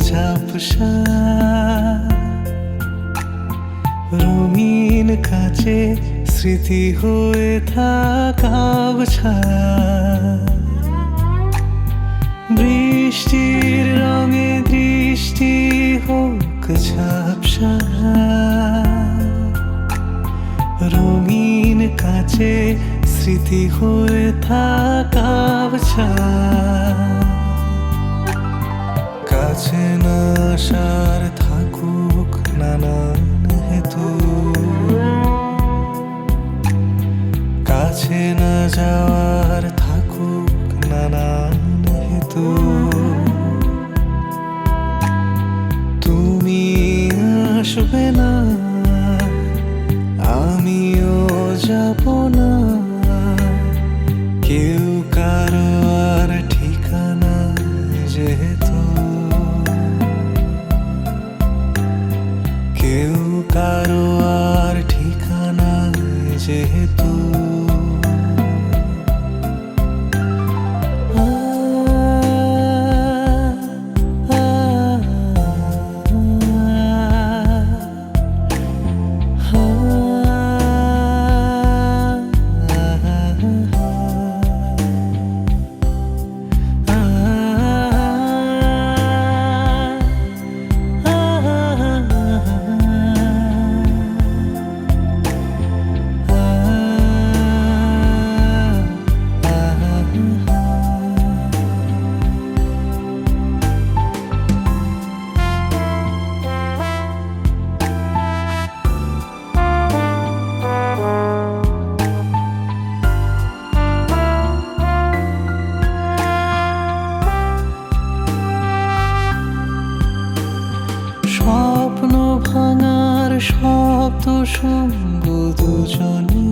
ঝাপসা। রঙিন কাছে স্মৃতি হয়ে থাকা বৃষ্টির রঙে দৃষ্টি হোক ঝাপসা। রঙিন কাছে স্মৃতি হয়ে থাকা না আসার থাকুক, নানান হেতু। কাছে না যাওয়ার থাকুক, নানান হেতু। তুমি আসবে না, আমিও যাব শুনব দুজনে।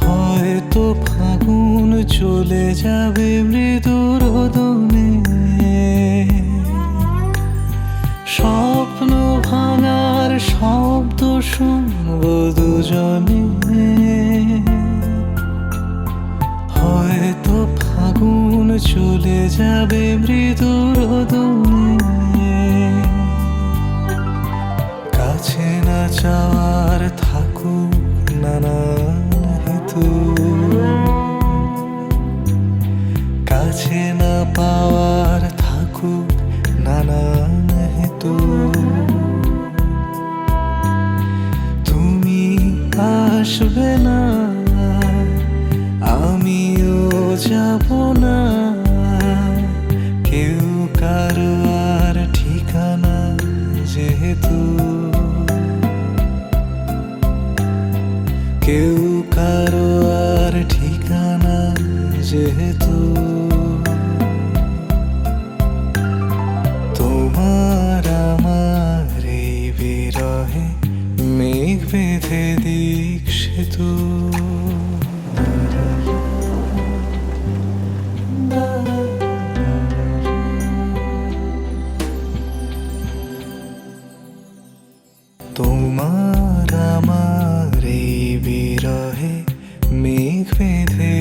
হয়তো ফাগুন চলে যাবে মৃদু রোদনে স্বপ্ন ভাঙার শব্দ শুনব দুজনে। হয়তো ফাগুন চলে যাবে মৃদু রোদনে হেতু কেউ কারও আর ঠিকানা যেহেতু with.